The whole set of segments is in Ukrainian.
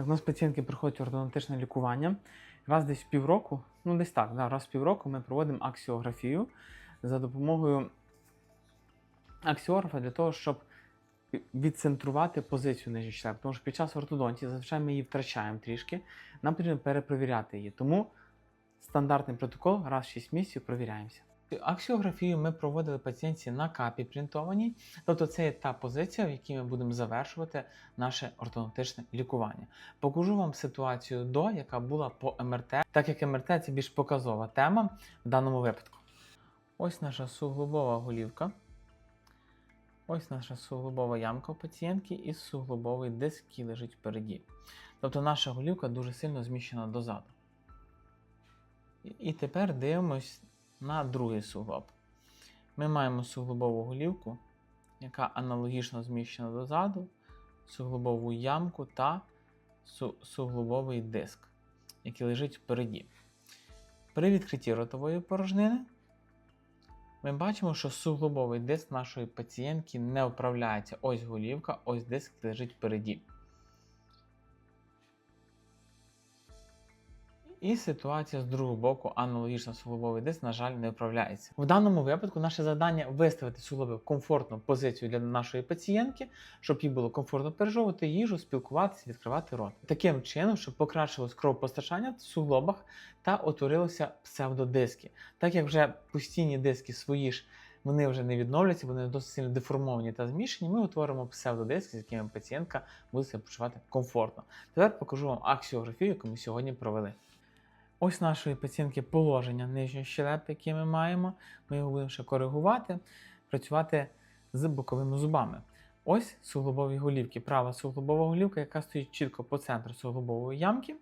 У нас пацієнтки проходять ортодонтичне лікування. Раз десь півроку, ну десь так, да, раз в півроку ми проводимо аксіографію за допомогою аксіографа для того, щоб відцентрувати позицію нижньої щелепи. Тому що під час ортодонтії зазвичай ми її втрачаємо трішки, нам потрібно перепровіряти її. Тому стандартний протокол раз в 6 місяців провіряємося. Аксіографію ми проводили пацієнтці на капі принтованій, тобто це є та позиція, в якій ми будемо завершувати наше ортодонтичне лікування. Покажу вам ситуацію до, яка була по МРТ, так як МРТ це більш показова тема в даному випадку. Ось наша суглобова голівка. Ось наша суглобова ямка у пацієнтки і суглобовий диск, який лежить впереді. Тобто наша голівка дуже сильно зміщена дозаду. І- тепер дивимось на другий суглоб. Ми маємо суглобову голівку, яка аналогічно зміщена дозаду, суглобову ямку та су- суглобовий диск, який лежить впереді. При відкритті ротової порожнини ми бачимо, що суглобовий диск нашої пацієнтки не вправляється. Ось голівка, ось диск лежить впереді. І ситуація з другого боку, аналогічно суглобовий диск, на жаль, не вправляється. В даному випадку наше завдання виставити суглоби в комфортну позицію для нашої пацієнтки, щоб їй було комфортно пережовувати їжу, спілкуватися, відкривати рот. Таким чином, щоб покращилось кровопостачання в суглобах та утворилися псевдодиски. Так як вже постійні диски свої ж вони вже не відновляться, вони досить сильно деформовані та змішані. Ми утворимо псевдодиски, з якими пацієнтка буде себе почувати комфортно. Тепер покажу вам аксіографію, яку ми сьогодні провели. Ось нашої пацієнтки положення нижньої щелепи, яке ми маємо. Ми його будемо ще коригувати, працювати з боковими зубами. Ось суглобові голівки. Права суглобова голівка, яка стоїть чітко по центру суглобової ямки.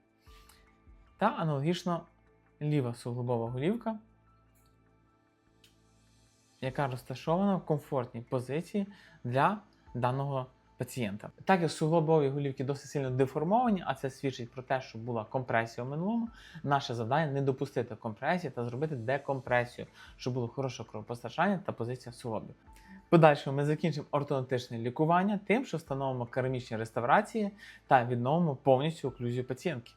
Та аналогічно ліва суглобова голівка, яка розташована в комфортній позиції для даного пацієнта. Так як суглобові голівки досить сильно деформовані, а це свідчить про те, що була компресія в минулому, наше завдання не допустити компресії та зробити декомпресію, щоб було хороше кровопостачання та позиція суглобів. Подальше ми закінчимо ортодонтичне лікування тим, що встановимо керамічні реставрації та відновимо повністю оклюзію пацієнтки.